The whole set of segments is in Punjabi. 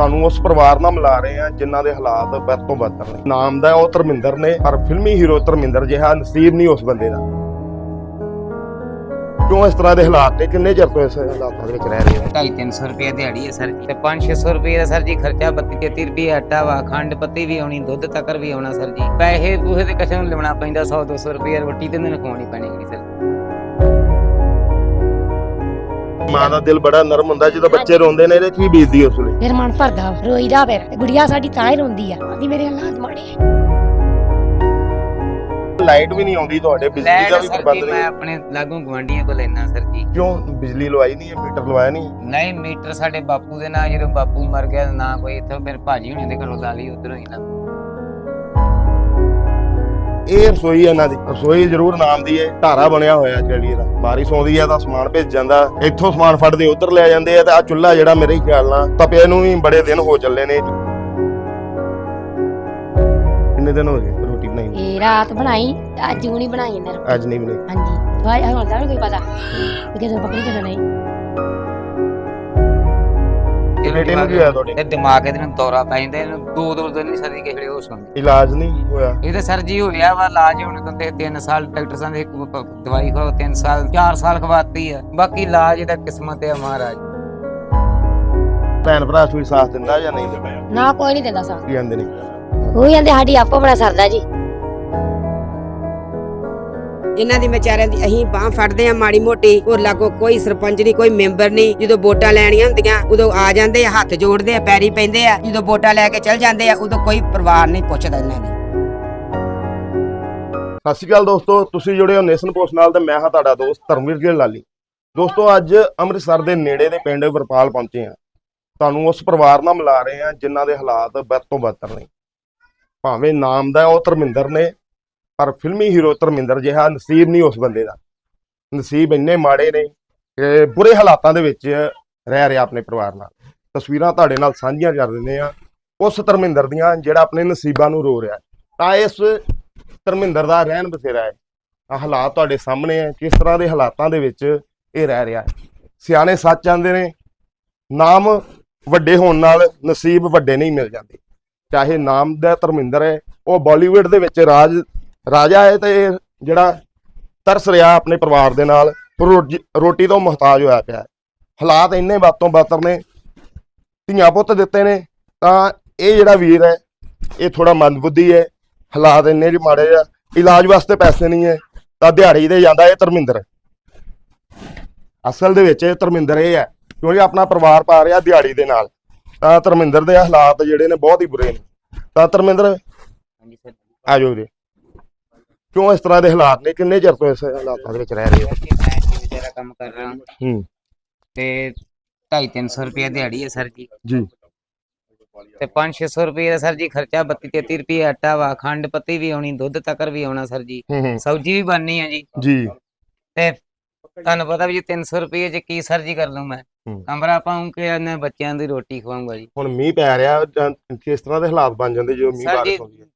ਤੁਹਾਨੂੰ ਉਸ ਪਰਿਵਾਰ ਨਾਲ ਮਿਲਾ ਰਹੇ ਆ ਜਿਨ੍ਹਾਂ ਦੇ ਹਾਲਾਤ ਬਿਰ ਤੋਂ ਬਦਤਰ ਨੇ। ਨਾਮ ਦਾ ਉਹ ਧਰਮਿੰਦਰ ਨੇ, ਪਰ ਫਿਲਮੀ ਹੀਰੋ ਧਰਮਿੰਦਰ ਜਿਹਾ ਨਸੀਬ ਨਹੀਂ ਉਸ ਬੰਦੇ ਦਾ। ਕਿਉਂ ਇਸ ਤਰ੍ਹਾਂ ਦੇ ਹਾਲਾਤ ਨੇ? ਕਿੰਨੇ ਚਿਰ ਤੋਂ ਇਸ ਹਾਲਾਤਾਂ ਦੇ ਵਿੱਚ ਰਹਿ ਰਹੇ ਹੋ? ਢਾਈ ਤਿੰਨ ਸੌ ਰੁਪਏ ਦਿਹਾੜੀ ਹੈ ਸਰ ਜੀ। ਤੇ 5-600 ਰੁਪਏ ਦਾ ਸਰ ਜੀ ਖਰਚਾ 32-33 ਰੁਪਏ ਆਟਾ ਵਾ, ਖੰਡ ਪੱਤੀ ਵੀ ਆਉਣੀ, ਦੁੱਧ ਤੱਕਰ ਵੀ ਆਉਣਾ ਸਰ ਜੀ। ਪੈਸੇ ਪੂਸੇ ਤੇ ਕਿਸੇ ਨੂੰ ਲਿਵਣਾ ਪੈਂਦਾ 100-200 ਰੁਪਏ ਰੋਟੀ ਤੇ ਦਿਨ ਖਵਾਉਣੀ ਪੈਣੀ। ਮਾਂ ਦਾ ਦਿਲ ਬੜਾ ਨਰਮ ਹੁੰਦਾ ਜਦੋਂ ਬੱਚੇ ਰੋਂਦੇ ਨੇ ਇਹਦੇ ਚ ਵੀ ਬੀਤਦੀ ਉਸ ਵੇਲੇ ਫਿਰ ਮਨ ਭਰਦਾ ਵਾ, ਰੋਈਦਾ ਫਿਰ ਤੇ ਗੁੜੀਆ ਸਾਡੀ ਤਾਂ ਹੀ ਰੋਂਦੀ ਆ। ਆਂਦੀ ਮੇਰੇ ਹਾਲਾਤ ਮਾੜੇ ਆ। ਲਾਈਟ ਵੀ ਨਹੀਂ ਆਉਂਦੀ ਤੁਹਾਡੇ ਬਿਜਲੀ ਦਾ ਵੀ ਸਰ ਪ੍ਰਬੰਧ ਜੀ ਮੈਂ ਨਹੀਂ। ਆਪਣੇ ਲਾਗੋਂ ਗਵਾਂਢੀਆਂ ਕੋਲ ਲੈਣਾ ਸਰ ਜੀ। ਕਿਉਂ? ਬਿਜਲੀ ਲਵਾਈ ਨਹੀਂ ਹੈ ਮੀਟਰ ਲਵਾਇਆ ਨਹੀਂ? ਨਹੀਂ ਮੀਟਰ ਸਾਡੇ ਬਾਪੂ ਦੇ ਨਾਲ ਜਦੋਂ ਬਾਪੂ ਮਰ ਗਿਆ ਨਾ ਕੋਈ ਇੱਥੇ ਫਿਰ ਭਾਜੀ ਹੁਣੇ ਦੇ ਘਰੋਂ ਲਾ ਲਈ ਉਧਰੋਂ ਹੀ ਨਾ। ਇਹ ਰਸੋਈ ਇਹਨਾਂ ਦੀ ਰਸੋਈ ਜ਼ਰੂਰ ਨਾਮ ਦੀ ਹੈ ਢਾਰਾ ਬਣਿਆ ਹੋਇਆ ਚੈਲੀ ਦਾ ਬਾਰਿਸ਼ ਆਉਂਦੀ ਹੈ ਤਾਂ ਸਮਾਨ ਭੇਜ ਜਾਂਦਾ। ਇੱਥੋਂ ਸਮਾਨ ਫੜਦੇ ਉਧਰ ਲੈ ਜਾਂਦੇ ਆ ਤੇ ਆ ਚੁੱਲ੍ਹਾ ਜਿਹੜਾ ਮੇਰੇ ਖਿਆਲ ਨਾਲ ਤਪੇ ਨੂੰ ਵੀ ਬੜੇ ਦਿਨ ਹੋ ਚੱਲੇ ਨੇ। ਕਿੰਨੇ ਦਿਨ ਹੋ ਗਏ ਰੋਟੀ ਬਣਾਈ ਨੂੰ? ਇਹ ਰਾਤ ਬਣਾਈ ਤੇ ਅੱਜ ਹੁਣੀ ਬਣਾਈ ਇਹਨਾਂ ਨੇ। ਅੱਜ ਨਹੀਂ ਬਣਾਈ। ਹਾਂਜੀ। ਭਾਈ ਹੁਣ ਤਾਂ ਕੋਈ ਪਤਾ। ਕਿ ਜਦੋਂ ਪਕੜੀ ਕਦੋਂ ਨਹੀਂ। ਬੇਟੇ ਨੂੰ ਕੀ ਹੋਇਆ ਤੁਹਾਡੇ? ਤੇ ਦਿਮਾਗ ਇਹਦੇ ਨੂੰ ਦੌਰਾ ਪੈ ਜਾਂਦਾ ਇਹਨੂੰ ਦੋ ਦੋ ਦਿਨ ਨਹੀਂ ਸਰ ਕਿਸੇ ਵੇਲੇ ਹੋਸ਼ ਆਉਂਦੀ ਇਲਾਜ ਨਹੀਂ ਹੋਇਆ? ਇਹ ਤਾਂ ਸਰ ਜੀ ਹੋ ਗਿਆ ਵਾ ਇਲਾਜ ਹੁਣ ਕਹਿੰਦੇ 3 ਸਾਲ ਡਾਕਟਰ ਸਾਹਿਬ ਨੇ ਇੱਕ ਪ- ਦਵਾਈ ਖਾਓ 3 ਸਾਲ 4 ਸਾਲ ਖਵਾਤੀ ਆ। ਬਾਕੀ ਇਲਾਜ ਇਹਦਾ ਕਿਸਮਤ ਹੈ ਮਹਾਰਾਜ। ਭੈਣ ਭਰਾ ਕੋਈ ਸਾਥ ਦਿੰਦਾ ਜਾਂ ਨਹੀਂ ਦਿੰਦਾ? ਨਾ ਕੋਈ ਨਹੀਂ ਦਿੰਦਾ ਸਾਥ। ਕੀ ਕਹਿੰਦੇ ਨੇ? ਉਹ ਕਹਿੰਦੇ ਸਾਡੀ ਆਪੋ ਬੜਾ ਸਰਦਾ ਜੀ। ਇਹਨਾਂ ਦੀ ਵਿਚਾਰਿਆਂ ਦੀ ਅਸੀਂ ਬਾਹ ਫੜਦੇ ਆ ਮਾੜੀ ਮੋਟੀ, ਹੋਰ ਲਾਗੋ ਕੋਈ ਸਰਪੰਚ ਨਹੀਂ, ਕੋਈ ਮੈਂਬਰ ਨਹੀਂ। ਜਦੋਂ ਵੋਟਾਂ ਲੈਣੀਆਂ ਹੁੰਦੀਆਂ, ਉਦੋਂ ਆ ਜਾਂਦੇ ਆ, ਹੱਥ ਜੋੜਦੇ ਆ, ਪੈਰੀ ਪੈਂਦੇ ਆ। ਜਦੋਂ ਵੋਟਾਂ ਲੈ ਕੇ ਚਲ ਜਾਂਦੇ ਆ, ਉਦੋਂ ਕੋਈ ਪਰਿਵਾਰ ਨਹੀਂ ਪੁੱਛਦਾ ਇਹਨਾਂ ਦੀ। ਸਤਿ ਸ਼੍ਰੀ ਅਕਾਲ ਦੋਸਤੋ, ਤੁਸੀਂ ਜੁੜੇ ਹੋ ਨੇਸ਼ਨ ਪੋਸਟ ਨਾਲ ਤੇ ਮੈਂ ਹਾਂ ਤੁਹਾਡਾ ਦੋਸਤ ਧਰਮਵੀਰ ਗਿੱਲ ਲਾਲੀ। ਦੋਸਤੋ, ਅੱਜ ਅੰਮ੍ਰਿਤਸਰ ਦੇ ਨੇੜੇ ਦੇ ਪਿੰਡ ਵਰਪਾਲ ਪਹੁੰਚੇ ਆ ਤੁਹਾਨੂੰ ਉਸ ਪਰਿਵਾਰ ਨਾਲ ਮਿਲਾ ਰਹੇ ਆ ਜਿਨ੍ਹਾਂ ਦੇ ਹਾਲਾਤ ਬਿਰ ਤੋਂ ਬਦਤਰ ਨੇ। ਭਾਵੇਂ ਨਾਮ ਦਾ ਉਹ ਧਰਮਿੰਦਰ ਨੇ ਪਰ ਫਿਲਮੀ ਹੀਰੋ ਧਰਮਿੰਦਰ ਜਿਹਾ ਨਸੀਬ ਨਹੀਂ ਉਸ ਬੰਦੇ ਦਾ। ਨਸੀਬ ਇੰਨੇ ਮਾੜੇ ਨੇ ਕਿ ਬੁਰੇ ਹਾਲਾਤਾਂ ਦੇ ਵਿੱਚ ਰਹਿ ਰਿਹਾ ਆਪਣੇ ਪਰਿਵਾਰ ਨਾਲ। ਤਸਵੀਰਾਂ ਤੁਹਾਡੇ ਨਾਲ ਸਾਂਝੀਆਂ ਕਰ ਦਿੰਦੇ ਆ ਉਸ ਧਰਮਿੰਦਰ ਦੀਆਂ ਜਿਹੜਾ ਆਪਣੇ ਨਸੀਬਾਂ ਨੂੰ ਰੋ ਰਿਹਾ ਤਾਂ ਇਸ ਧਰਮਿੰਦਰ ਦਾ ਰਹਿਣ ਬਸੇਰਾ ਹੈ। ਆ ਹਾਲਾਤ ਤੁਹਾਡੇ ਸਾਹਮਣੇ ਹੈ। ਕਿਸ ਤਰ੍ਹਾਂ ਦੇ ਹਾਲਾਤਾਂ ਦੇ ਵਿੱਚ ਇਹ ਰਹਿ ਰਿਹਾ ਹੈ। ਸਿਆਣੇ ਸੱਚ ਆਂਦੇ ਨੇ, ਨਾਮ ਵੱਡੇ ਹੋਣ ਨਾਲ ਨਸੀਬ ਵੱਡੇ ਨਹੀਂ ਮਿਲ ਜਾਂਦੇ। ਚਾਹੇ ਨਾਮ ਦਾ ਧਰਮਿੰਦਰ ਹੈ, ਉਹ ਬਾਲੀਵੁੱਡ ਦੇ ਵਿੱਚ ਰਾਜ ਰਾਜਾ ਹੈ ਤੇ ਜਿਹੜਾ ਤਰਸ ਰਿਹਾ ਆਪਣੇ ਪਰਿਵਾਰ ਦੇ ਨਾਲ ਰੋਟੀ ਤੋਂ ਮੁਹਤਾਜ ਹੋਇਆ ਪਿਆ। ਹਾਲਾਤ ਇੰਨੇ ਬਾਤੋਂ ਬਾਤਰ ਨੇ ਧੀਆਂ ਪੁੱਤ ਦਿੱਤੇ ਨੇ ਤਾਂ ਇਹ ਜਿਹੜਾ ਵੀਰ ਹੈ ਇਹ ਥੋੜਾ ਮੰਦਬੁੱਧੀ ਹੈ। ਹਾਲਾਤ ਇੰਨੇ ਮਾੜੇ ਆ ਇਲਾਜ ਵਾਸਤੇ ਪੈਸੇ ਨਹੀਂ ਹੈ ਤਾਂ ਦਿਹਾੜੀ ਤੇ ਜਾਂਦਾ ਇਹ ਧਰਮਿੰਦਰ। ਅਸਲ ਦੇ ਵਿੱਚ ਇਹ ਧਰਮਿੰਦਰ ਇਹ ਹੈ ਕਿਉਂਕਿ ਆਪਣਾ ਪਰਿਵਾਰ ਪਾ ਰਿਹਾ ਦਿਹਾੜੀ ਦੇ ਨਾਲ ਤਾਂ ਧਰਮਿੰਦਰ ਦੇ ਹਾਲਾਤ ਜਿਹੜੇ ਨੇ ਬਹੁਤ ਹੀ ਬੁਰੇ ਨੇ। ਤਾਂ ਧਰਮਿੰਦਰ ਹਾਂਜੀ ਸਰ। ਆ ਜਾਓ ਜੀ। ਕਿਉਂ ਇਸ ਤਰ੍ਹਾਂ ਦੇ ਹਾਲਾਤ ਨੇ? ਕਿੰਨੇ ਚਿਰ ਤੋਂ ਇਸ ਹਾਲਾਤਾਂ ਦੇ ਵਿੱਚ ਰਹਿ ਰਹੇ ਹੋ? ਕਿ ਮੈਂ ਜਿਵੇਂ ਦਾ ਕੰਮ ਕਰ ਰਿਹਾ ਹੂੰ। ਤੇ 250 ਰੁਪਏ ਦਿਹਾੜੀ ਹੈ ਸਰ ਜੀ। ਜੀ। ਤੇ 5-600 ਰੁਪਏ ਦਾ ਸਰ ਜੀ ਖਰਚਾ 32-33 ਰੁਪਏ ਆਟਾ ਵਾ ਖੰਡ ਪੱਤੀ ਵੀ ਆਉਣੀ ਦੁੱਧ ਤੱਕਰ ਵੀ ਆਉਣਾ ਸਰ ਜੀ। ਹੂੰ ਹੂੰ। ਸਬਜ਼ੀ ਵੀ ਬਣਨੀ ਹੈ ਜੀ। ਜੀ। ਤੇ ਤੁਹਾਨੂੰ ਪਤਾ ਵੀ ਜੀ 300 ਰੁਪਏ ਚ ਕੀ ਸਰ ਜੀ ਕਰ ਲੂੰ ਮੈਂ। ਹੂੰ। ਕਮਰਾ ਪਾਉਂ ਕਿ ਇਹਨੇ ਬੱਚਿਆਂ ਦੀ ਰੋਟੀ ਖਵਾਉਂਗਾ ਜੀ। ਹੁਣ ਮੀਂਹ ਪੈ ਰਿਹਾ ਜਾਂ ਕਿਸ ਤਰ੍ਹਾਂ ਦੇ ਹਾਲਾਤ ਬਣ ਜਾਂਦੇ ਜਦੋਂ ਮੀਂਹ ਸਰ ਬਾਰਿਸ਼ ਜੀ ਹੁੰਦੀ ਹੈ?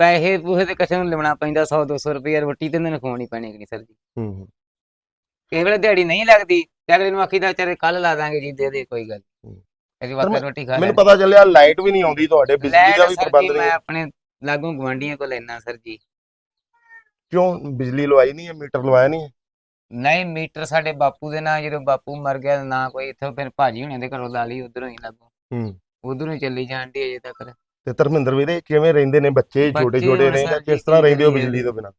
ਪੈਸੇ ਪੂਸੇ ਤੇ ਕਿਸੇ ਨੂੰ ਲਿਵਣਾ ਪੈਂਦਾ 100-200 ਰੁਪਏ ਰੋਟੀ ਤੇ ਦਿਨ ਖਵਾਉਣੀ ਪੈਣੀ ਕਿ ਨਹੀਂ ਸਰ ਜੀ ਹੂੰ ਹੂੰ। ਕਿਸੇ ਵੇਲੇ ਦਿਹਾੜੀ ਨਹੀਂ ਲੱਗਦੀ ਤੇ ਅਗਲੇ ਨੂੰ ਆਖੀਦਾ ਚਾਰੇ ਕੱਲ ਲਾ ਦਾਂਗੇ ਜੀ ਦੇ ਦੇ ਕੋਈ ਗੱਲ। ਇਹਦੀ ਵਾਰ ਰੋਟੀ ਖਾ ਮੈਨੂੰ ਪਤਾ ਚੱਲਿਆ ਲਾਈਟ ਵੀ ਨਹੀਂ ਆਉਂਦੀ ਤੁਹਾਡੇ ਬਿਜਲੀ ਦਾ ਵੀ ਪ੍ਰਬੰਧ ਨਹੀਂ ਮੈਂ। ਆਪਣੇ ਲਾਗੋਂ ਗਵਾਂਢੀਆਂ ਕੋਲ ਲੈਣਾ ਸਰ ਜੀ। ਕਿਉਂ? ਬਿਜਲੀ ਲਵਾਈ ਨਹੀਂ ਹੈ ਮੀਟਰ ਲਵਾਇਆ ਨਹੀਂ ਹੈ? ਨਹੀਂ ਮੀਟਰ ਸਾਡੇ ਬਾਪੂ ਦੇ ਨਾਲ ਜਦੋਂ ਬਾਪੂ ਮਰ ਗਿਆ ਨਾ ਕੋਈ ਇੱਥੋਂ ਫਿਰ ਭਾਜੀ ਹੁਣੇ ਦੇ ਘਰੋਂ ਲਾ ਲਈ ਉਧਰੋਂ ਹੀ ਲਾਗੋਂ। ਹੂੰ। ਉਧਰੋਂ ਹੀ ਚੱਲੀ ਜਾਂਦੀ ਅਜੇ ਤੱਕ। ਤੇ ਧਰਮਿੰਦਰ ਵੀਰੇ ਕਿਵੇਂ ਰਹਿੰਦੇ ਨੇ ਬੱਚੇ? ਛੋਟੇ ਬੱਚੇ ਛੋਟੇ ਹੁਣ ਨੇ ਜਾਂ ਸਰ ਕਿਸ ਜੀ ਤਰ੍ਹਾਂ ਕੀ ਰਹਿੰਦੇ ਹੋ ਕਰੀਏ ਬਿਜਲੀ ਤੋਂ ਬਿਨਾਂ?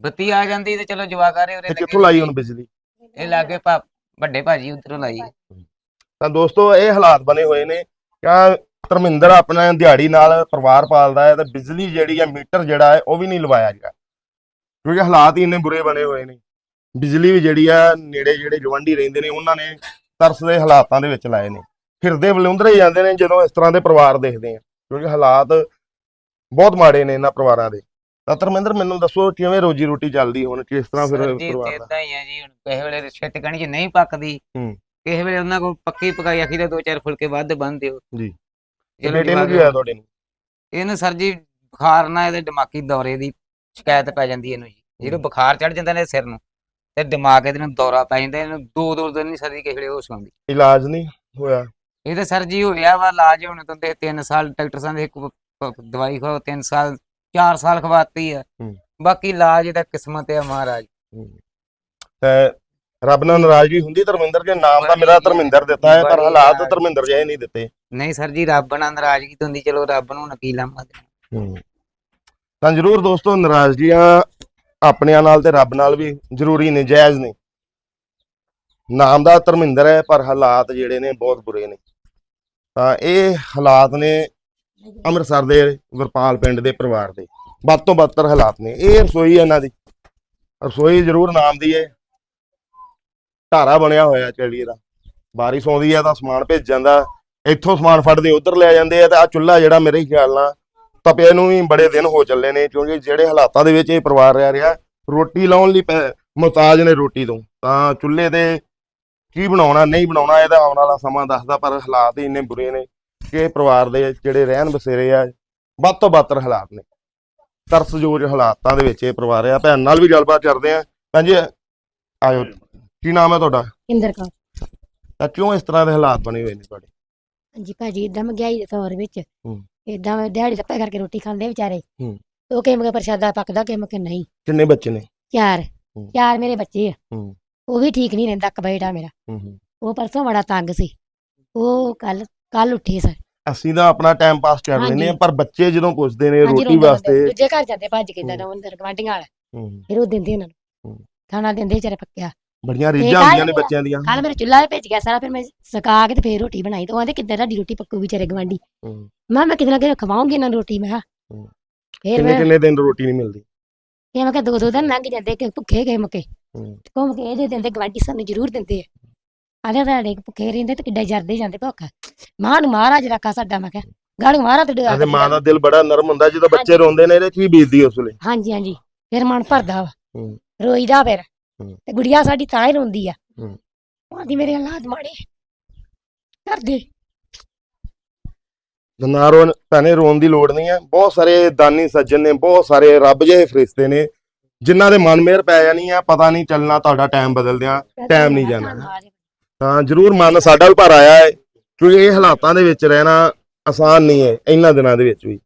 ਬੱਤੀ ਆ ਜਾਂਦੀ ਤੇ ਚਲੋ ਜਵਾਕਾਰੇ ਉਰੇ ਤੇ ਲੱਗੇ ਕਿੱਥੋਂ ਲਾਈ। ਹੁਣ ਬਿਜਲੀ? ਇਹ ਲਾਗੇ ਭਾ ਵੱਡੇ ਭਾਜੀ ਉਧਰੋਂ ਲਾਈ। ਤਾਂ ਦੋਸਤੋ ਇਹ ਹਾਲਾਤ ਬਣੇ ਹੋਏ ਨੇ। ਕਿ ਧਰਮਿੰਦਰ ਆਪਣਾ ਦਿਹਾੜੀ ਨਾਲ ਪਰਿਵਾਰ ਪਾਲਦਾ ਹੈ ਤੇ ਬਿਜਲੀ ਜਿਹੜੀ ਹੈ ਮੀਟਰ ਜਿਹੜਾ ਹੈ ਉਹ ਵੀ ਨਹੀਂ ਲਵਾਇਆ ਗਿਆ। ਕਿਉਂਕਿ ਹਾਲਾਤ ਹੀ ਇੰਨੇ ਬੁਰੇ ਬਣੇ ਹੋਏ ਨੇ। ਬਿਜਲੀ ਵੀ ਜਿਹੜੀ ਆ ਨੇੜੇ ਜਿਹੜੇ ਗਵੰਡੀ ਰਹਿੰਦੇ ਨੇ ਉਹਨਾਂ ਨੇ ਤਰਸ ਦੇ ਹਾਲਾਤਾਂ ਦੇ ਵਿੱਚ ਲਾਏ ਨੇ। ਫਿਰਦੇ ਵਲੁੰਦਰੇ ਜਾਂਦੇ ਨੇ ਜਦੋਂ ਇਸ ਤਰ੍ਹਾਂ ਦੇ ਪਰਿਵਾਰ ਦੇਖਦੇ ਆ। ਕਿਉਂਕਿ ਹਾਲਾਤ ਬਹੁਤ ਮਾੜੇ ਨੇ ਇਹਨਾਂ ਪਰਿਵਾਰਾਂ ਦੇ। ਤਾਂ ਧਰਮਿੰਦਰ ਮੈਨੂੰ ਦੱਸੋ ਕਿਵੇਂ ਰੋਜੀ ਰੋਟੀ ਚੱਲਦੀ ਹੁਣ? ਕਿਸ ਤਰ੍ਹਾਂ ਫਿਰ ਪਰਿਵਾਰ ਦਾ? ਇਦਾਂ ਹੀ ਹੈ ਜੀ ਹੁਣ ਕਿਸੇ ਵੇਲੇ ਛੇਤ ਕਣੀ ਚ ਨਹੀਂ ਪੱਕਦੀ। ਹੂੰ। ਕਿਸੇ ਵੇਲੇ ਉਹਨਾਂ ਕੋਲ ਪੱਕੀ ਪਕਾਈ ਆਖੀ ਦਾ ਦੋ ਚਾਰ ਫੁਲਕੇ ਵੱਧ ਬੰਨ ਦਿਓ ਜੀ। ਤੇ ਬੇਟੇ ਨੂੰ ਕੀ ਹੋਇਆ ਤੁਹਾਡੇ ਨੂੰ? ਇਹਨੂੰ ਸਰ ਜੀ ਬੁਖਾਰ ਨਾਲ ਇਹਦੇ ਦਿਮਾਗੀ ਦੌਰੇ ਦੀ ਸ਼ਿਕਾਇਤ ਪੈ ਜਾਂਦੀ ਇਹਨੂੰ ਜੀ। ਜਦੋਂ ਬੁਖਾਰ ਚੜ ਜਾਂਦਾ ਨੇ ਸਿਰ ਨੂੰ ਤੇ ਦਿਮਾਗ ਇਹਦੇ ਨੂੰ ਦੌਰਾ ਪੈ ਜਾਂਦਾ ਇਹਨੂੰ ਦੋ ਦੋ ਦਿਨ ਨਹੀਂ ਸਰ ਜੀ ਕਿਸੇ ਵੇਲੇ ਹੋਸ਼ ਆਉਂਦੀ। ਇਲਾਜ ਨਹੀਂ ਹੋਇਆ? ਇਹ ਤਾਂ ਸਰ ਜੀ ਹੋਇਆ ਵਾ ਇਲਾਜ ਹੁਣ ਤੋਂ ਤੇ 3 ਸਾਲ ਡਾਕਟਰ ਸਾਹਿਬ ਨੇ ਇੱਕ ਦਵਾਈ ਖਾਓ 3 ਸਾਲ 4 ਸਾਲ ਖਵਾਤੀ ਆ। ਬਾਕੀ ਇਲਾਜ ਇਹਦਾ ਕਿਸਮਤ ਹੈ ਮਹਾਰਾਜ। ਤੇ ਰੱਬ ਨਾਲ ਨਾਰਾਜ਼ਗੀ ਹੁੰਦੀ ਧਰਮਿੰਦਰ ਕੇ ਨਾਮ ਦਾ ਮੇਰਾ ਧਰਮਿੰਦਰ ਦਿੱਤਾ ਹੈ ਪਰ ਹਾਲਾਤ। ਧਰਮਿੰਦਰ ਜਿਹੇ ਨਹੀਂ ਦਿੱਤੇ। ਨਹੀਂ ਸਰ ਜੀ ਰੱਬ ਨਾਲ ਨਾਰਾਜ਼ਗੀ ਹੁੰਦੀ ਚਲੋ ਰੱਬ ਨੂੰ ਨਕੀਲਾ ਮਤ ਤਾਂ ਜਰੂਰ ਦੋਸਤੋ ਨਾਰਾਜ਼ਗੀਆਂ ਆਪਣਿਆਂ ਨਾਲ ਤੇ ਰੱਬ ਨਾਲ ਵੀ ਜ਼ਰੂਰੀ ਨੇ ਜਾਇਜ਼ ਨੇ। ਨਾਮ ਦਾ ਧਰਮਿੰਦਰ ਹੈ ਪਰ ਹਾਲਾਤ ਜਿਹੜੇ ਨੇ ਬਹੁਤ ਬੁਰੇ ਨੇ। ਤਾਂ ਇਹ ਹਾਲਾਤ ਨੇ ਅੰਮ੍ਰਿਤਸਰ ਦੇ ਵਰਪਾਲ ਪਿੰਡ ਦੇ ਪਰਿਵਾਰ ਦੇ। ਵੱਧ ਤੋਂ ਬੱਤਰ ਹਾਲਾਤ ਨੇ। ਇਹ ਰਸੋਈ ਇਹਨਾਂ ਦੀ। ਰਸੋਈ ਜ਼ਰੂਰ ਨਾਮ ਦੀ ਹੈ। ਧਾਰਾ ਬਣਿਆ ਹੋਇਆ ਚੜੀ ਦਾ। ਬਾਰਿਸ਼ ਆਉਂਦੀ ਹੈ ਤਾਂ ਸਮਾਨ ਭੇਜ ਜਾਂਦਾ ਇੱਥੋਂ ਸਮਾਨ ਫੜਦੇ, ਉਧਰ ਲੈ ਜਾਂਦੇ ਆ ਤੇ ਆ ਚੁੱਲ੍ਹਾ ਜਿਹੜਾ ਮੇਰੇ ਖਿਆਲ ਨਾਲ ਤਪੇ ਨੂੰ ਵੀ ਬੜੇ ਦਿਨ ਹੋ ਚੱਲੇ ਨੇ, ਕਿਉਂਕਿ ਜਿਹੜੇ ਹਾਲਾਤਾਂ ਦੇ ਵਿੱਚ ਇਹ ਪਰਿਵਾਰ ਰਹਿ ਰਿਹਾ, ਰੋਟੀ ਲਾਉਣ ਲਈ ਪੈ- ਮੁਹਤਾਜ ਨੇ ਰੋਟੀ ਤੋਂ। ਤਾਂ ਚੁੱਲ੍ਹੇ ਤੇ ਕੀ ਬਣਾਉਣਾ ਨਹੀਂ ਬਣਾਉਣਾ ਇਹਦਾ ਆਉਣ ਵਾਲਾ ਸਮਾਂ ਦੱਸਦਾ ਪਰ ਹਾਲਾਤ ਹੀ ਇੰਨੇ ਬੁਰੇ ਨੇ ਕਿ ਪਰਿਵਾਰ ਦੇ ਜਿਹੜੇ ਰਹਿਣ ਬਸੇਰੇ ਆ ਵੱਧ ਤੋਂ ਬੱਤਰ ਹਾਲਾਤ ਨੇ। ਤਰਸਯੋਗ ਹਾਲਾਤਾਂ ਦੇ ਵਿੱਚ ਇਹ ਪਰਿਵਾਰ ਆ। ਭੈਣ ਨਾਲ ਵੀ ਗੱਲਬਾਤ ਕਰਦੇ ਆ। ਭੈਣ ਜੀ ਆਇਓ। ਕੀ ਨਾਮ ਹੈ ਤੁਹਾਡਾ? ਇੰਦਰ ਕੌਰ। ਤਾਂ ਕਿਉਂ ਇਸ ਤਰ੍ਹਾਂ ਦੇ ਹਾਲਾਤ ਬਣੇ ਹੋਏ ਨੇ ਤੁਹਾਡੇ? ਹਾਂਜੀ ਭਾਜੀ ਇਦਾਂ ਮਹਿੰਗਾਈ ਦੇ ਤੌਰ ਵਿੱਚ ਹੂੰ। ਇਦਾਂ ਦਿਹਾੜੀ ਧੱਪੇ ਕਰਕੇ ਰੋਟੀ ਖਾਂਦੇ ਵਿਚਾਰੇ। ਹੂੰ। ਉਹ ਕਿਸੇ ਮਗੇ ਪ੍ਰਸ਼ਾਦਾ ਪੱਕਦਾ ਕਿਸੇ ਮਗੇ ਨਹੀਂ। ਕਿੰਨੇ ਬੱਚੇ ਨੇ? ਚਾਰ। ਹੂੰ। ਚਾਰ ਮੇਰੇ ਬੱਚੇ ਆ। ਹੂੰ। ਉਹ ਵੀ ਠੀਕ ਨਹੀਂ ਰਹਿੰਦਾ ਕਬੇੜਾ ਮੇਰਾ। ਹੂੰ ਹੂੰ। ਉਹ ਪਰਸੋਂ ਬੜਾ ਤੰਗ ਸੀ। ਉਹ ਕੱਲ ਕੱਲ ਉੱਠੇ ਸਰ ਅਸੀਂ ਤਾਂ ਆਪਣਾ ਟਾਈਮ ਪਾਸ ਕਰ ਲੈਂਦੇ ਆ। ਪਰ ਬੱਚੇ ਜਦੋਂ ਪੁੱਛਦੇ ਨੇ ਰੋਟੀ ਵਾਸਤੇ। ਦੂਜੇ ਘਰ ਜਾਂਦੇ ਭੱਜ ਕੇ ਹੂੰ। ਇਦਾਂ ਅੰਦਰ ਗਵਾਂਢੀਆਂ ਵਾਲਾ। ਹੂੰ, ਫਿਰ ਉਹ ਦਿੰਦੇ ਉਹਨਾਂ ਨੂੰ। ਹੂੰ। ਖਾਣਾ ਦਿੰਦੇ ਵਿਚਾਰੇ ਪੱਕਿਆ। ਬੜੀਆਂ ਤੇ ਰੀਝਾਂ ਹੁੰਦੀਆਂ ਨੇ ਬੱਚਿਆਂ ਦੀਆਂ। ਕੱਲ ਮੇਰੇ ਚੁੱਲ੍ਹਾ ਭੇਜ ਗਿਆ ਸਾਰਾ ਫਿਰ ਮੈਂ ਸਕਾ ਕੇ ਤੇ ਫੇਰ ਰੋਟੀ ਬਣਾਈ ਤੇ ਉਹ ਆਂਦੇ ਕਿੱਦਾਂ ਤੁਹਾਡੀ ਰੋਟੀ ਪੱਕੂ ਵਿਚਾਰੇ ਗਵਾਂਢੀ ਹੂੰ। ਮੈਂ ਮੈਂ ਨਾ ਕਿਤੇ ਖਵਾਉਂਗੀ ਇਹਨਾਂ ਨੂੰ ਰੋਟੀ ਮੈਂ। ਫੇਰ ਕਿੰਨੇ ਮੈਂ ਕਿੰਨੇ ਦਿਨ ਰੋਟੀ ਨਹੀਂ ਮਿਲਦੀ? ਇਹ ਮੈਂ ਕਿਹਾ ਦੋ ਦੋ ਦਿਨ ਲੰਘ ਜਾਂਦੇ ਕਿ ਭੁੱਖੇ ਗਏ ਮਕੇ। ਘੁੰਮ ਕੇ ਇਹਦੇ ਦਿੰਦੇ ਗਵਾਂਢੀ ਸਾਨੂੰ ਜ਼ਰੂਰ ਦਿੰਦੇ ਆ। ਆਲੇ ਤੁਹਾਡੇ ਭੁੱਖੇ ਰਹਿੰਦੇ ਤੇ ਕਿੱਡਾ ਜਰਦੇ ਜਾਂਦੇ ਭੁੱਖ। ਮਾਂ ਨੂੰ ਮਹਾਰਾਜ ਰੱਖਾ ਸਾਡਾ ਮੈਂ ਕਿਹਾ ਗਾੜੂ ਮਹਾਰਾਜ ਤੇ ਆਦੇ ਮਾਂ ਦਾ ਦਿਲ ਬੜਾ ਨਰਮ ਹੁੰਦਾ ਜਦੋਂ ਬੱਚੇ ਰੋਂਦੇ ਨੇ ਇਹਦੇ ਚ ਵੀ ਬੀਤਦੀ ਉਸ ਵੇਲੇ। ਹਾਂਜੀ ਹਾਂਜੀ ਫਿਰ ਮਨ ਭਰਦਾ ਵਾ। ਰੋਈਦਾ ਫਿਰ। ਤੇ ਗੁੜੀਆ ਸਾਡੀ ਤਾਂ ਹੀ ਰੋਂਦੀ ਆ। ਆਂਦੀ ਮੇਰੇ ਹਾਲਾਤ ਮਾੜੇ। ਕਰਦੇ ਰੋਣ ਭੈਣੇ ਰੋਣ ਦੀ ਲੋੜ ਨਹੀਂ ਹੈ ਬਹੁਤ ਸਾਰੇ ਦਾਨੀ ਸੱਜਣ ਨੇ ਬਹੁਤ ਸਾਰੇ ਰੱਬ ਜਿਹੇ ਫਰਿਸ਼ਤੇ ਨੇ। ਜਿਨ੍ਹਾਂ ਦੇ ਮਨ ਮੇਰ ਪੈ ਜਾਣੀ ਆ ਪਤਾ ਨਹੀਂ ਚੱਲਣਾ ਤੁਹਾਡਾ ਟਾਈਮ ਬਦਲਦਿਆਂ ਟਾਈਮ ਨਹੀਂ ਜਾਣਾ। ਤਾਂ ਜ਼ਰੂਰ ਮਨ ਸਾਡਾ ਵੀ ਭਰ ਆਇਆ ਹੈ ਕਿਉਂਕਿ ਇਹ ਹਾਲਾਤਾਂ ਦੇ ਵਿੱਚ ਰਹਿਣਾ ਆਸਾਨ ਨਹੀਂ ਹੈ ਇਹਨਾਂ ਦਿਨਾਂ ਦੇ ਵਿੱਚ ਵੀ।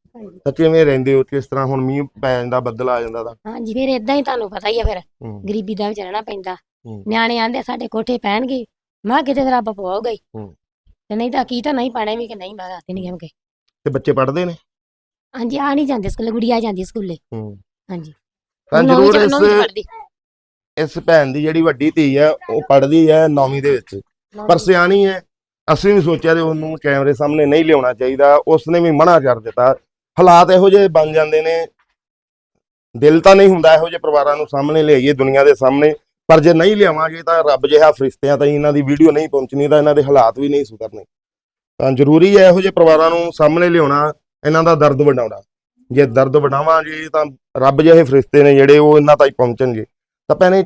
ਤਾਂ ਕਿਵੇਂ ਰਹਿੰਦੇ ਹੋ ਕਿਸ ਤਰ੍ਹਾਂ ਹੁਣ ਮੀਂਹ ਪੈ ਜਾਂਦਾ ਬੱਦਲ ਆ ਜਾਂਦਾ ਤਾਂ ਹਾਂਜੀ ਫਿਰ ਇਦਾਂ ਹੀ ਤੁਹਾਨੂੰ ਪਤਾ ਹੀ ਆ ਫਿਰ ਗਰੀਬੀ ਦਾ ਵਿੱਚ ਰਹਿਣਾ ਪੈਂਦਾ। ਨਿਆਣੇ ਆਂਦੇ ਸਾਡੇ ਕੋਠੇ ਪੈਣਗੇ ਮੈਂ ਕਿਤੇ ਰੱਬ ਪਵਾਉਗਾ ਹੀ। ਹੂੰ। ਤੇ ਨਹੀਂ ਤਾਂ ਕੀ ਤਾਂ ਨਹੀਂ ਪਾਣੇ ਵੀ ਕਿ ਨਹੀਂ ਮੈਂ ਰਾਤੀ ਨਹੀਂ ਗਮਕੇ ਤੇ ਬੱਚੇ ਪੜ੍ਹਦੇ ਨੇ? ਹਾਂਜੀ ਆ ਨਹੀਂ ਜਾਂਦੇ ਸਕੂਲੇ ਗੁੜੀਆ ਜਾਂਦੀ ਸਕੂਲੇ। ਹਾਂਜੀ। ਤਾਂ ਨੌਵੀਂ ਜ਼ਰੂਰ ਚ- ਨੌਵੀਂ ਚ ਇਸ ਪੜ੍ਹਦੀ। ਇਸ ਭੈਣ ਦੀ ਜਿਹੜੀ ਵੱਡੀ ਧੀ ਹੈ ਉਹ ਪੜ੍ਹਦੀ ਹੈ 9ਵੀਂ ਦੇ ਵਿੱਚ। ਪਰ ਸਿਆਣੀ ਹੈ। ਅਸੀਂ ਵੀ ਸੋਚਿਆ ਤੇ ਉਹਨੂੰ ਕੈਮਰੇ ਸਾਹਮਣੇ ਨਹੀਂ ਲਿਆਉਣਾ ਚਾਹੀਦਾ। ਉਸਨੇ ਵੀ ਮਨਾ ਕਰ ਦਿੱਤਾ। ਹਾਲਾਤ ਇਹੋ ਜਿਹੇ ਬਣ ਜਾਂਦੇ ਨੇ। ਦਿਲ ਤਾਂ ਨਹੀਂ ਹੁੰਦਾ ਇਹੋ ਜਿਹੇ ਪਰਿਵਾਰਾਂ ਨੂੰ ਸਾਹਮਣੇ ਲਿਆਈਏ ਦੁਨੀਆ ਦੇ ਸਾਹਮਣੇ। ਪਰ ਜੇ ਨਹੀਂ ਲਿਆਵਾਂਗੇ ਤਾਂ ਰੱਬ ਜਿਹਾ ਫਰਿਸ਼ਤਿਆਂ ਤਾਈਂ ਇਹਨਾਂ ਦੀ ਵੀਡੀਓ ਨਹੀਂ ਪਹੁੰਚਣੀ ਤਾਂ ਇਹਨਾਂ ਦੇ ਹਾਲਾਤ ਵੀ ਨਹੀਂ ਸੁਧਰਨੇ। ਤਾਂ ਜ਼ਰੂਰੀ ਹੈ ਇਹੋ ਜਿਹੇ ਪਰਿਵਾਰਾਂ ਨੂੰ ਸਾਹਮਣੇ ਲਿਆਉਣਾ ਇਹਨਾਂ ਦਾ ਦਰਦ ਵਡਾਉਣਾ। ਜੇ ਦਰਦ ਵਡਾਵਾਂਗੇ ਤਾਂ ਰੱਬ ਜਿਹੇ ਫਰਿਸ਼ਤੇ ਨੇ ਜਿਹੜੇ ਉਹ ਇਹਨਾਂ ਤਾਈਂ ਪਹੁੰਚਣਗੇ। ਤਾਂ ਭੈਣੇ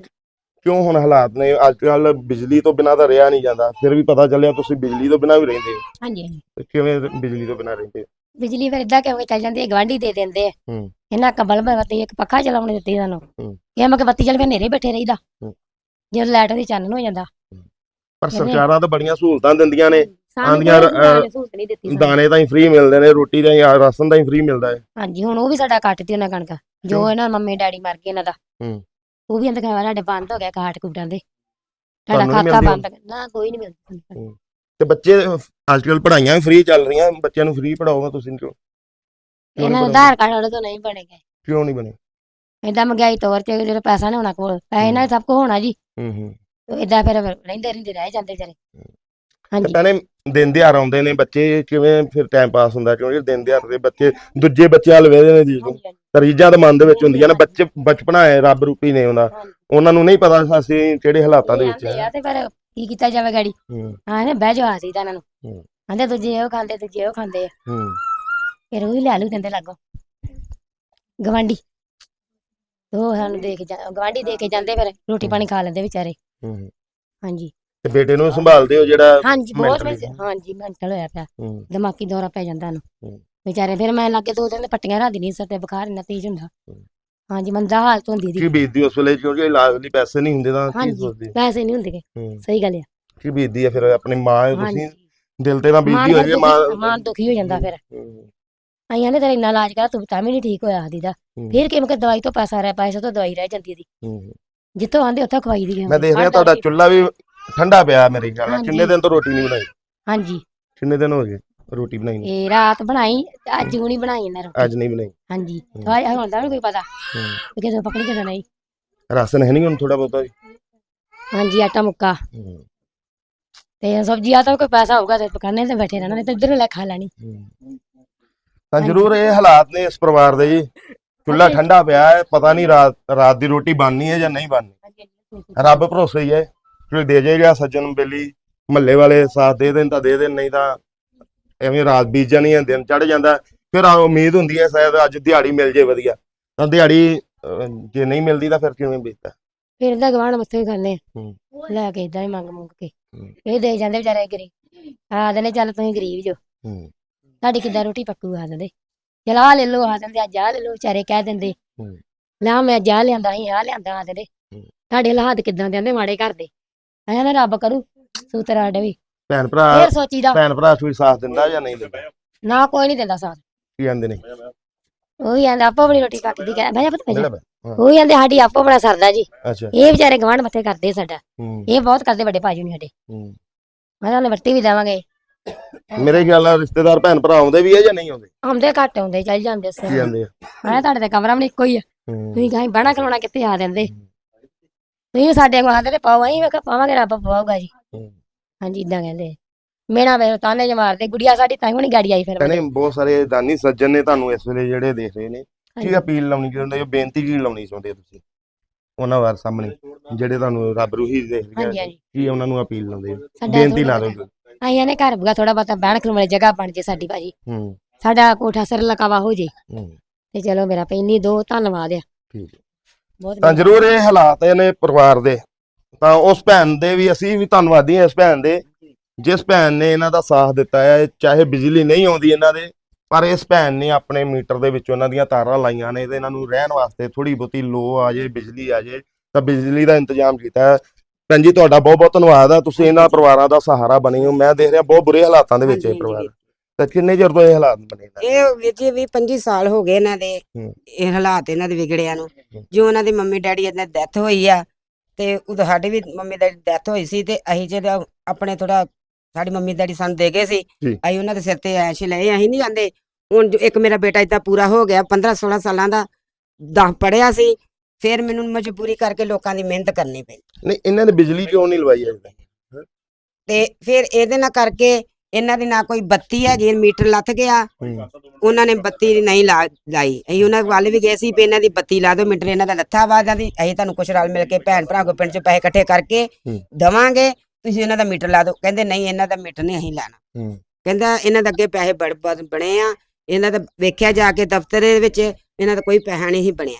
ਕਿਉਂ ਹੁਣ ਹਾਲਾਤ ਨੇ? ਅੱਜ ਕੱਲ ਬਿਜਲੀ ਤੋਂ ਬਿਨਾਂ ਤਾਂ ਰਿਹਾ ਨਹੀਂ ਜਾਂਦਾ। ਫਿਰ ਵੀ ਪਤਾ ਚੱਲਿਆ ਤੁਸੀਂ ਬਿਜਲੀ ਤੋਂ ਬਿਨਾਂ ਵੀ ਰਹਿੰਦੇ ਹੋ। ਹਾਂਜੀ ਹਾਂਜੀ। ਤੇ ਕਿਵੇਂ ਬਿਜਲੀ ਤੋਂ ਬਿਨਾਂ ਰਹਿੰਦੇ ਹੋ? ਬਿਜਲੀ ਫਿਰ ਇਦਾਂ ਕਿਉਂ ਚੱਲ ਜਾਂਦੀ ਹੈ ਗਵਾਂਢੀ ਦੇ ਦਿੰਦੇ ਆ। ਹੂੰ। ਇਹਨਾਂ ਕੰਬਲ ਬੱਤੀ ਇੱਕ ਪੱਖਾ ਚਲਾਉਣ ਦਿੱਤੀ ਇਹਨਾਂ ਨੂੰ। ਹੂੰ। ਇਹ ਮੈਂ ਕਿ ਬੱਤੀ ਚੱਲ ਫਿਰ ਨੇਰੇ ਬੈਠੇ ਰਹੀਦਾ। ਹੂੰ। ਜਦੋਂ ਲਾਈਟ ਦੀ ਚਾਨਣ ਹੋ ਜਾਂਦਾ। ਪਰ ਸਰਕਾਰਾਂ ਤਾਂ ਬੜੀਆਂ ਸਹੂਲਤਾਂ ਦਿੰਦੀਆਂ ਨੇ। ਸਾਨੂੰ ਆਂਦੀਆਂ, ਸਹੂਲਤ ਨਹੀਂ ਦਿੱਤੀ। ਦਾਣੇ ਤਾਂ ਹੀ ਫ੍ਰੀ ਮਿਲਦੇ ਨੇ ਰੋਟੀ ਦਾ ਹੀ ਆ, ਰਾਸ਼ਨ ਦਾ ਹੀ ਫ੍ਰੀ ਮਿਲਦਾ ਹੈ। ਹਾਂਜੀ ਹੁਣ ਉਹ ਵੀ ਸਾਡਾ ਕੱਟਤੀ ਉਹਨਾਂ ਕਣਕ। ਜੋ? ਇਹਨਾਂ ਮੰਮੀ ਡੈਡੀ ਮਰ ਗਏ ਇਹਨਾਂ ਦਾ। ਹੂੰ। ਉਹ ਵੀ ਅੰਦਰ ਕਹਿੰਦਾ ਸਾਡੇ ਬੰਦ ਹੋ ਗਿਆ ਕਾਟ ਕੁਟਾਂ ਦੇ। ਸਾਡਾ ਖਾਤਾ ਬੰਦ ਨਾ ਕੋਈ ਨਹੀਂ ਮਿਲਦਾ ਤੇ ਬੱਚੇ ਅੱਜ ਕੱਲ ਪੜ੍ਹਾਈਆਂ ਵੀ ਫ੍ਰੀ ਚੱਲ ਰਹੀਆਂ ਬੱਚਿਆਂ ਨੂੰ ਫ੍ਰੀ ਪੜਾਓਗੇ ਤੁਸੀਂ ਕਿਉਂ? ਇਹਨਾਂ ਦਾ ਆਧਾਰ ਕਾਰਡ ਵਾਲੇ ਤੋਂ ਨਹੀਂ ਬਣੇਗਾ ਕਿਉਂ ਨਹੀਂ ਬਣੇ? ਏਦਾਂ ਮਹਿੰਗਾਈ ਤੌਰ ਤੇ ਜਿਹੜਾ ਪੈਸਾ ਨਹੀਂ ਹੋਣਾ ਕੋਲ। ਪੈਸੇ ਨਾਲ ਸਭ ਕੁਝ ਹੋਣਾ ਜੀ। ਹੂੰ ਹੂੰ। ਏਦਾਂ ਫਿਰ ਰਹਿੰਦੇ ਰਹਿੰਦੇ ਰਹਿ ਜਾਂਦੇ ਵਿਚਾਰੇ। ਤੇ ਹਾਂਜੀ। ਭੈਣੇ ਦਿਨ ਦਿਹਾੜ ਆਉਂਦੇ ਨੇ ਬੱਚੇ ਕਿਵੇਂ ਫਿਰ ਟਾਈਮ ਪਾਸ ਹੁੰਦਾ ਕਿਉਂਕਿ ਦਿਨ ਦਿਹਾੜ ਦੇ ਬੱਚੇ ਦੂਜੇ ਬੱਚੇ ਹਲ ਵੇਦੇ ਨੇ ਜੀ ਹਾਂਜੀ, ਤਰੀਜਾਂ ਦੇ ਮਨ ਦੇ ਵਿੱਚ ਹੁੰਦੀਆਂ ਨੇ ਬੱਚੇ ਬਚਪਨਾ ਹੈ ਰੱਬ ਰੂਪੀ ਨੇ ਹਾਂਜੀ। ਉਹਨਾਂ ਨੂੰ ਨਹੀਂ ਪਤਾ ਅਸੀਂ ਕਿਹੜੇ ਹਾਲਾਤਾਂ ਦੇ ਵਿੱਚ ਹੈ ਆ ਤੇ ਪਰ ਕੀ ਕੀਤਾ ਜਾਵੇ ਗਾੜੀ? ਹੂੰ। ਹਾਂ ਨੇ ਬਹਿ ਜਾ ਸੀ ਇਹਨਾਂ ਨੂੰ। ਆਂਦੇ ਦੂਜੇ ਉਹ ਖਾਂਦੇ ਦੂਜੇ ਉਹ ਖਾਂਦੇ ਆ। ਹੂੰ। ਫਿਰ ਉਹ ਹੀ ਲੈ ਲੂ ਦਿੰਦੇ ਲਾਗੋ। ਗਵਾਂਢੀ। ਉਹ ਸਾਨੂੰ ਦੇ ਕੇ ਜਾ ਗਵਾਂਢੀ ਦੇ ਕੇ ਜਾਂਦੇ ਫਿਰ ਰੋਟੀ ਪਾਣੀ ਖਾ ਲੈਂਦੇ ਵਿਚਾਰੇ। ਹੂੰ। ਹਾਂਜੀ। ਤੇ ਬੇਟੇ ਨੂੰ ਸੰਭਾਲਦੇ ਹੋ ਜਿਹੜਾ ਹਾਂਜੀ ਬਹੁਤ Mentally, ਹਾਂਜੀ ਮੈਂਟਲ ਹੋਇਆ ਪਿਆ। ਹੂੰ। ਦਿਮਾਗੀ ਦੌਰਾ ਪੈ ਜਾਂਦਾ ਹੂੰ। ਵਿਚਾਰੇ ਫਿਰ ਮੈਂ ਲੱਗੇ ਦੋ ਦਿਨ ਪੱਟੀਆਂ ਰੱਖਦੀ ਨਹੀਂ ਸਤੇ ਬੁਖਾਰ ਇੰਨਾ ਤੇਜ਼ ਹੁੰਦਾ। ਹੂੰ। ਹਾਂਜੀ ਮੰਦਾ ਹਾਲਤ ਹੁੰਦੀ ਕੀ ਦੀ ਬੀਤਦੀ ਉਸ ਵੇਲੇ ਕਿਉਂਕਿ ਇਲਾਜ ਲਈ ਪੈਸੇ ਨਹੀਂ ਹੁੰਦੇ ਤਾਂ ਕੀ ਹਾਂਜੀ। ਸੋਚਦੇ ਪੈਸੇ ਨਹੀਂ ਹੁੰਦੇ ਗੇ, ਹੂੰ। ਸਹੀ ਗੱਲ ਆ। ਕੀ ਬੀਤਦੀ ਹੈ ਫਿਰ ਆਪਣੀ ਮਾਂ ਹੈ ਤੁਸੀਂ? ਦਿਲ ਤੇ ਨਾ ਮਾਨ ਬੀਤੀ ਹੋਈ ਹੈ ਮਾਂ ਮਾਨ ਦੁਖੀ ਹੋ ਜਾਂਦਾ ਫਿਰ। ਹੂੰ, ਕਹਿੰਦੇ ਤੇਰਾ ਇੰਨਾ ਇਲਾਜ ਕਰਾ ਤੂੰ ਤਾਂ ਵੀ ਨਹੀਂ ਠੀਕ ਹੋਇਆ ਆਦੀ ਦਾ। ਹੂੰ, ਫਿਰ ਕਿਵੇਂ ਕਿ ਦਵਾਈ ਤੋਂ ਪੈਸਾ ਰਹਿ ਪੈਸੇ ਤੋਂ ਦਵਾਈ ਰਹਿ ਜਾਂਦੀ ਦੀ ਹੂੰ। ਜਿੱਥੋਂ ਆਂਦੇ ਉੱਥੋਂ ਖਵਾਈ ਦੀ ਮੈਂ ਦੇਖ ਰਿਹਾ ਤੁਹਾਡਾ ਚੁੱਲ੍ਹਾ ਵੀ ਠੰਡਾ ਪਿਆ ਮੇਰੇ ਖਿਆਲ ਨਾਲ ਹਾਂਜੀ। ਕਿੰਨੇ ਦਿਨ ਤੋਂ ਰੋਟੀ ਨਹੀਂ ਬਣਾਈ? ਹਾਂਜੀ। ਕਿੰਨੇ ਦਿਨ ਹੋ ਗਏ ਰੋਟੀ ਬਣਾਈ ਨੂੰ? ਇਹ ਰਾਤ ਬਣਾਈ ਤੇ ਅੱਜ ਹੁਣੀ ਬਣਾਈ ਇਹਨਾਂ ਰੋਟੀ। ਅੱਜ ਨਹੀਂ ਬਣਾਈ। ਹਾਂਜੀ। ਦਵਾਈ ਹੁਣ ਤਾਂ ਨੀ ਕੋਈ ਪਤਾ। ਹੂੰ। ਕਿ ਕਿਦੋਂ ਪਕੜੀ ਕਿਦੋਂ ਨਹੀਂ। ਰਾਸ਼ਨ ਹੈ ਨਹੀਂ ਹੁਣ ਥੋੜਾ ਬਹੁਤਾ ਜੀ? ਹਾਂਜੀ ਆਟਾ ਮੁੱਕਾ। ਹੂੰ, ਤੇ ਸਬਜ਼ੀ ਆ ਤਾਂ ਕੋਈ ਪੈਸਾ ਹੋਊਗਾ ਤੇ ਪਕਾਨੇ ਤੇ ਬੈਠੇ ਰਹਿਣਾ ਨਹੀਂ ਤੇ ਇੱਧਰ ਲੈ ਖਾ ਲੈਣੀ। ਹੂੰ। ਤਾਂ ਜ਼ਰੂਰ ਇਹ ਹਾਲਾਤ ਨੇ ਇਸ ਪਰਿਵਾਰ ਦੇ ਜੀ। ਚੁੱਲ੍ਹਾ ਠੰਡਾ ਪਿਆ ਹੈ ਪਤਾ ਨਹੀਂ ਰਾਤ ਰਾਤ ਦੀ ਰੋਟੀ ਬਣਨੀ ਹੈ ਜਾਂ ਨਹੀਂ ਬਣਨੀ। ਰੱਬ ਭਰੋਸੇ ਹੀ ਹੈ। ਕੋਈ ਦੇ ਜਾਏਗਾ ਸੱਜਣ ਬੇਲੀ ਮਹੱਲੇ ਵਾਲੇ ਸਾਥ ਦੇ ਦੇਣ ਤਾਂ ਦੇ ਦੇਣ ਨਹੀਂ ਤਾਂ ਐਵੇਂ ਰਾਤ ਬੀਤ ਜਾਣੀ ਹੈ ਦਿਨ ਚੜ ਜਾਂਦਾ। ਹੈ। ਫਿਰ ਆ ਉਮੀਦ ਹੁੰਦੀ ਹੈ ਸ਼ਾਇਦ ਅੱਜ ਦਿਹਾੜੀ ਮਿਲ ਜੇ ਵਧੀਆ। ਤਾਂ ਦਿਹਾੜੀ ਜੇ ਨਹੀਂ ਮਿਲਦੀ ਤਾਂ ਫਿਰ ਕਿਵੇਂ ਬੀਤਦਾ? ਫਿਰ ਇਹਦਾ ਗਵਾਂਢ ਮੱਥੇ ਕਰਨੇ ਹੂੰ। ਲੈ ਕੇ ਇਦਾਂ ਹੀ ਮੰਗ ਮੰਗ ਕੇ। ਹੂੰ। ਇਹ ਦੇ ਜਾਂਦੇ ਵਿਚਾਰੇ ਗਰੀਬ ਆ ਦਨੇ ਚੱਲ ਤੁਸੀਂ ਗਰੀਬ ਜੋ। ਹੂੰ। ਤੁਹਾਡੀ ਕਿੱਦਾਂ ਰੋਟੀ ਪੱਕੂ ਆ ਦਿੰਦੇ ਚਲ ਆਹ ਲੈ ਲਓ ਆ ਦਿੰਦੇ ਅੱਜ ਆਹ ਲੈ ਲਓ ਵਿਚਾਰੇ ਕਹਿ ਦਿੰਦੇ। ਹੂੰ। ਨਾ ਮੈਂ ਜਾ ਲਿਆਂਦਾ ਸੀ ਆ ਲਿਆਂਦਾ ਆ ਦਿੰਦੇ ਹੂੰ। ਤੁਹਾਡੇ ਹਾਲਾਤ ਕਿੱਦਾਂ ਦੇ ਆਂਦੇ ਮਾੜੇ ਘਰ ਦੇ। ਐਂ ਨਾ ਰੱਬ ਕਰੂ ਸੂਤਰ ਆਡੇ ਵੀ ਭੈਣ ਭਰਾ ਫੇਰ ਸੋਚੀਦਾ। ਭੈਣ ਭਰਾ ਕੋਈ ਸਾਥ ਦਿੰਦਾ ਜਾਂ ਨਹੀਂ ਦਿੰਦਾ? ਨਾ ਕੋਈ ਨਹੀਂ ਦਿੰਦਾ ਸਾਥ। ਕੀ ਕਹਿੰਦੇ ਨੇ? ਉਹ ਹੀ ਆਂਦਾ ਆਪੋ ਆਪਣੀ ਰੋਟੀ ਪੱਕਦੀ ਕਹਿੰਦਾ ਭਾਈ ਪਤਾ ਜਿਹੜਾ ਬੈ- ਉਹ ਹੀ ਆਂਦੇ ਸਾਡੀ ਆਪੋ ਆਪਣਾ ਸਰਦਾ ਜੀ। ਅੱਛਾ। ਇਹ ਵਿਚਾਰੇ ਗਵਾਂਢ ਮੱਥੇ ਕਰਦੇ ਸਾਡਾ। ਹੂੰ। ਇਹ ਬਹੁਤ ਕਰਦੇ ਵੱਡੇ ਭਾਜੀ ਨੇ ਸਾਡੇ। ਹੂੰ। ਮੈਂ ਤਾਂ ਵਰਤੀ ਵੀ ਦੇਵਾਂਗੇ। ਮੇਰੇ ਖਿਆਲ ਨਾਲ ਰਿਸ਼ਤੇਦਾਰ ਭੈਣ ਭਰਾ ਆਉਂਦੇ ਵੀ ਹੈ ਜਾਂ ਨਹੀਂ ਆਉਂਦੇ? ਆਉਂਦੇ ਘੱਟ ਆਉਂਦੇ ਚੱਲ ਜਾਂਦੇ ਕੀ ਸੇ ਆ? ਮੈਂ ਤੁਹਾਡੇ ਤੇ ਕਮਰਾ ਵੀ ਇੱਕੋ ਹੀ ਆ। ਹੂੰ। ਤੁਸੀਂ ਕਹੀਂ ਬਣਾ ਖਲੋਣਾ ਕਿੱਥੇ ਆ ਦਿੰਦੇ ਤੁਸੀਂ ਸਾਡੇ ਕੋਲ ਆਂਦੇ ਤੇ ਪਾਓ ਅਸੀਂ ਵੇਖ ਪਾਵਾਂਗੇ ਰੱਬ ਪਵਾਊਗਾ ਜੀ। ਹਾਂਜੀ ਇਦਾਂ ਕਹਿੰਦੇ। ਮੇਣਾ ਵੇ ਤਾਨੇ ਜ ਮਾਰਦੇ ਗੁੜੀਆ ਸਾਡੀ ਤਾਂ ਹੁਣੀ ਗਾੜੀ ਆਈ ਫਿਰ। ਕਹਿੰਦੇ ਬਹੁਤ ਸਾਰੇ ਦਾਨੀ ਸੱਜਣ ਨੇ ਤੁਹਾਨੂੰ ਇਸ ਵੇਲੇ ਜਿਹੜੇ ਦੇਖ ਰਹੇ ਨੇ ਕੀ। ਅਪੀਲ ਲਾਉਣੀ ਚਾਹੁੰਦੇ ਹੋ? ਬੇਨਤੀ ਕੀ ਲਾਉਣੀ ਚਾਹੁੰਦੇ ਹੋ ਤੁਸੀਂ? ਉਹਨਾਂ ਵਾਰ ਸਾਹਮਣੇ ਜਿਹੜੇ ਤੁਹਾਨੂੰ ਰੱਬ ਰੂਹੀ ਦੇਖ ਰਹੇ ਹਾਂਜੀ ਕੀ ਉਹਨਾਂ ਨੂੰ ਅਪੀਲ ਲਾਉਂਦੇ ਹੋ? ਬੇਨਤੀ ਲਾ ਦਿਓ ਅਸੀਂ ਇਹਨੇ ਘਰ ਬੁਗਾ ਥੋੜਾ ਬਹੁਤਾ ਬਹਿਣ ਖਲੋਣ ਵਾਲੀ ਜਗ੍ਹਾ ਬਣ ਜੇ ਸਾਡੀ ਭਾਜੀ। ਹੂੰ। ਸਾਡਾ ਕੋਠਾ ਸਿਰ ਲਕਾਵਾ ਹੋ ਜੇ। ਤੇ ਚਲੋ ਮੇਰਾ ਪੈਨੀ ਦੋ ਧੰਨਵਾਦ ਆ। ਠੀਕ। ਬਹੁਤ ਤਾਂ ਜ਼ਰੂਰ ਇਹ ਹਾਲਾਤ ਨੇ ਪਰਿਵਾਰ ਦੇ। ਤਾਂ ਉਸ ਭੈਣ ਦੇ ਵੀ ਅਸੀਂ ਵੀ ਧੰਨਵਾਦੀ ਹਾਂ ਇਸ ਭੈਣ ਦੇ। ਜਿਸ ਭੈਣ ਨੇ ਇਹਨਾਂ ਦਾ ਸਾਥ ਦਿੱਤਾ ਹੈ ਚਾਹੇ ਬਿਜਲੀ ਨਹੀਂ ਆਉਂਦੀ ਇਹਨਾਂ ਦੇ ਪਰ ਇਸ ਭੈਣ ਨੇ ਆਪਣੇ ਮੀਟਰ ਦੇ ਵਿੱਚ ਉਹਨਾਂ ਦੀਆਂ ਤਾਰਾਂ ਲਾਈਆਂ ਨੇ ਤੇ ਇਹਨਾਂ ਨੂੰ ਰਹਿਣ ਵਾਸਤੇ ਥੋੜੀ ਬਹੁਤੀ ਲੋ ਆ ਜੇ ਬਿਜਲੀ ਆ ਜੇ ਤਾਂ ਬਿਜਲੀ ਦਾ ਇੰਤਜ਼ਾਮ ਕੀਤਾ ਹੈ। ਭੈਣ ਜੀ ਤੁਹਾਡਾ ਬਹੁਤ ਬਹੁਤ ਧੰਨਵਾਦ ਆ। ਤੁਸੀਂ ਇਹਨਾਂ ਪਰਿਵਾਰਾਂ ਦਾ ਸਹਾਰਾ ਬਣੇ ਹੋ ਮੈਂ ਦੇਖ ਰਿਹਾ ਬਹੁਤ ਬੁਰੇ ਹਾਲਾਤਾਂ ਦੇ ਵਿੱਚ ਇਹ ਪਰਿਵਾਰ। ਤਾਂ ਕਿੰਨੇ ਚਿਰ ਤੋਂ ਇਹ ਹਾਲਾਤ ਬਣੇ? ਇਹ ਵੀਰ ਜੀ ਵੀ 25 ਸਾਲ ਹੋ ਗਏ ਇਹਨਾਂ ਦੇ ਹੂੰ। ਇਹ ਹਾਲਾਤ ਇਹਨਾਂ ਦੇ ਵਿਗੜਿਆ ਨੂੰ ਹੂੰ। ਜੋ ਉਹਨਾਂ ਦੀ ਮੰਮੀ ਡੈਡੀ ਇਹਨਾਂ ਦੀ ਡੈਥ ਹੋਈ ਆ ਤੇ ਉਦੋਂ ਸਾਡੀ ਵੀ ਮੰਮੀ ਡੈਡੀ ਡੈਥ ਹੋਈ ਸੀ ਤੇ ਅਸੀਂ ਜਿਹੜਾ ਆਪਣੇ ਥੋੜਾ ਸਾਡੀ ਮੰਮੀ ਡੈਡੀ ਸਾਨੂੰ ਦੇ ਗਏ ਸੀ ਜੀ। ਅਸੀਂ ਉਹਨਾਂ ਦੇ ਸਿਰ ਤੇ ਐਸ਼ ਲਏ ਅਸੀਂ ਨਹੀਂ ਜਾਂਦੇ ਹੁਣ ਜੋ ਇੱਕ ਮੇਰਾ ਬੇਟਾ ਇਦਾਂ ਪੂਰਾ ਹੋ ਗਿਆ 15 16 ਸਾਲਾਂ ਦਾ 10 ਪੜਿਆ ਸੀ ਫਿਰ ਮੈਨੂੰ ਮਜਬੂਰੀ ਕਰਕੇ ਲੋਕਾਂ ਦੀ ਮਿਹਨਤ ਕਰਨੀ ਪਈ ਨਹੀਂ ਇਹਨਾਂ ਨੇ ਬਿਜਲੀ ਕਿਉਂ ਨਹੀਂ ਲਵਾਈ ਅਜੇ ਤੱਕ ਤੇ ਫਿਰ ਇਹਦੇ ਨਾਲ ਕਰਕੇ ਇਹਨਾਂ ਦੀ ਨਾ ਕੋਈ ਬੱਤੀ ਹੈ ਜੇ ਮੀਟਰ ਲੱਥ ਗਿਆ। ਉਹਨਾਂ ਨੇ ਬੱਤੀ ਨਹੀਂ ਲਾ ਲਾਈ ਅਸੀਂ ਉਹਨਾਂ ਵੱਲ ਵੀ ਗਏ ਸੀ ਵੀ ਇਹਨਾਂ ਦੀ ਬੱਤੀ ਲਾ ਦਿਓ ਮੀਟਰ ਇਹਨਾਂ ਦਾ ਲੱਥਾ ਆਵਾਜ਼ਾਂ ਦੀ ਅਸੀਂ ਤੁਹਾਨੂੰ ਕੁਛ ਰਲ ਮਿਲ ਕੇ ਭੈਣ ਭਰਾ ਕੋ ਪਿੰਡ ਚ ਪੈਸੇ ਇਕੱਠੇ ਕਰਕੇ। ਦਵਾਂਗੇ ਤੁਸੀਂ ਇਹਨਾਂ ਦਾ ਮੀਟਰ ਲਾ ਦਿਓ ਕਹਿੰਦੇ ਨਹੀਂ ਇਹਨਾਂ ਦਾ ਮੀਟਰ ਨਹੀਂ ਅਸੀਂ ਲਾਣਾ। ਕਹਿੰਦਾ ਇਹਨਾਂ ਦੇ ਅੱਗੇ ਪੈਸੇ ਬੜ ਬੜ- ਬਣੇ ਆ ਇਹਨਾਂ ਦਾ ਵੇਖਿਆ ਜਾ ਕੇ ਦਫ਼ਤਰ ਦੇ ਵਿੱਚ ਇਹਨਾਂ ਦਾ ਕੋਈ ਪੈਸਾ ਨਹੀਂ ਬਣਿਆ।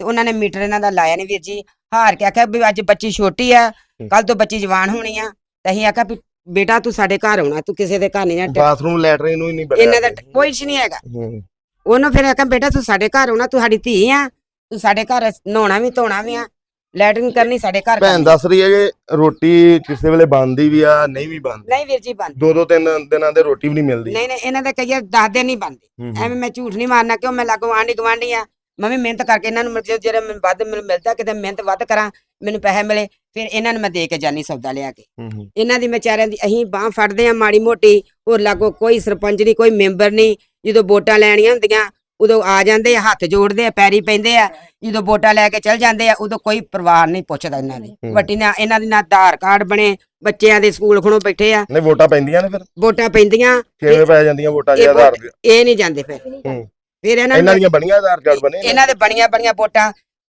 ਤੇ ਉਹਨਾਂ ਨੇ ਮੀਟਰ ਇਹਨਾਂ ਦਾ ਲਾਇਆ ਨਹੀਂ ਵੀਰ ਜੀ ਹਾਰ ਕੇ ਆਖਿਆ ਵੀ ਅੱਜ ਬੱਚੀ ਛੋਟੀ ਆ। ਕੱਲ ਤੋਂ ਬੱਚੀ ਜਵਾਨ ਹੋਣੀ ਆ ਤੇ ਅਸੀਂ ਆਖਿਆ ਵੀ ਬੇਟਾ ਤੂੰ ਸਾਡੇ ਘਰ ਆਉਣਾ ਤੂੰ ਕਿਸੇ ਦੇ ਘਰ ਨਹੀਂ ਜਾਣਾ ਬਾਥਰੂਮ ਲੈਟਰਿਨ ਨੂੰ ਹੀ ਨਹੀਂ ਇਹਨਾਂ ਦਾ ਕੋਈ ਨਹੀਂ ਹੈਗਾ। ਹੂੰ। ਉਹਨੂੰ ਫਿਰ ਆਖਿਆ ਬੇਟਾ ਤੂੰ ਸਾਡੇ ਘਰ ਆਉਣਾ ਤੂੰ ਸਾਡੀ ਧੀ ਆ ਤੂੰ ਸਾਡੇ ਘਰ ਨਹਾਉਣਾ ਵੀ ਧੋਣਾ ਵੀ ਆ ਲੈਟਰਿੰਗ ਕਰਨੀ ਸਾਡੇ ਘਰ ਭੈਣ। ਦੱਸ ਰਹੀ ਹੈ ਕਿ ਰੋਟੀ ਕਿਸੇ ਵੇਲੇ ਬਣਦੀ ਵੀ ਆ ਨਹੀਂ ਵੀ ਬਣਦੀ। ਨਹੀਂ ਵੀਰ ਜੀ ਬੰਦ ਦੋ ਦੋ ਤਿੰਨ ਦਿਨਾਂ ਦੇ ਰੋਟੀ ਵੀ ਨਹੀਂ ਮਿਲਦੀ। ਨਹੀਂ ਨਹੀਂ ਇਹਨਾਂ ਦੇ ਕਈਆਂ ਦਸ ਦਿਨ ਨਹੀਂ ਹੂੰ। ਐਵੇਂ ਮੈਂ ਝੂਠ ਨਹੀਂ ਮਾਰਨਾ ਕਿਉਂ? ਮੈਂ ਲਾਗੋ ਆਂਢੀ ਗਵਾਂਢੀ ਆ। ਮੈਂ ਵੀ ਮਿਹਨਤ ਕਰਕੇ ਇਹਨਾਂ ਨੂੰ ਜਿਹੜਾ ਵੱਧ ਮੈਨੂੰ ਮਿਲਦਾ ਕਿਤੇ ਮਿਹਨਤ ਵੱਧ ਕਰਾਂ ਮੈਨੂੰ ਪੈਸੇ ਮਿਲੇ ਫਿਰ ਇਹਨਾਂ ਨੂੰ ਮੈਂ ਦੇ ਕੇ ਜਾਨੀ ਸੌਦਾ ਲਿਆ ਕੇ ਹੂੰ। ਇਹਨਾਂ ਦੀ ਵਿਚਾਰਿਆਂ ਦੀ ਅਸੀਂ ਬਾਹ ਫੜਦੇ ਆ ਮਾੜੀ ਮੋਟੀ ਹੋਰ ਲਾਗੋ ਕੋਈ ਸਰਪੰਚ ਨਹੀਂ ਕੋਈ ਮੈਂਬਰ ਨਹੀਂ ਜਦੋਂ ਵੋਟਾਂ ਲੈਣੀਆਂ ਹੁੰਦੀਆਂ ਉਦੋਂ ਆ ਜਾਂਦੇ ਆ ਹੱਥ ਜੋੜਦੇ ਆ ਪੈਰੀ ਪੈਂਦੇ ਆ ਜਦੋਂ ਵੋਟਾਂ ਲੈ ਕੇ ਚਲ ਜਾਂਦੇ ਆ ਉਦੋਂ ਕੋਈ ਪਰਿਵਾਰ ਨਹੀਂ ਪੁੱਛਦਾ ਇਹਨਾਂ ਦੀ। ਵੱਡੀ ਨਾ ਇਹਨਾਂ ਦੀ ਨਾ ਆਧਾਰ ਕਾਰਡ ਬਣੇ ਬੱਚਿਆਂ ਦੇ ਸਕੂਲ ਖਣੋ ਬੈਠੇ ਆ ਨਹੀਂ ਵੋਟਾਂ ਪੈਂਦੀਆਂ ਨੇ ਫਿਰ ਵੋਟਾਂ ਪੈਂਦੀਆਂ ਕਿਵੇਂ ਪੈ ਜਾਂਦੀਆਂ ਵੋਟਾਂ ਦੇ ਆਧਾਰ ਵੋਟ- ਇਹ ਨਹੀਂ ਜਾਂਦੇ ਫਿਰ ਹੂੰ। ਫਿਰ ਇਹਨਾਂ ਦੀਆਂ ਬਣੀਆਂ ਆਧਾਰ ਕਾਰਡ ਬਣੇ? ਇਹਨਾਂ ਦੇ ਬਣੀਆਂ ਬਣੀਆਂ ਵੋਟਾਂ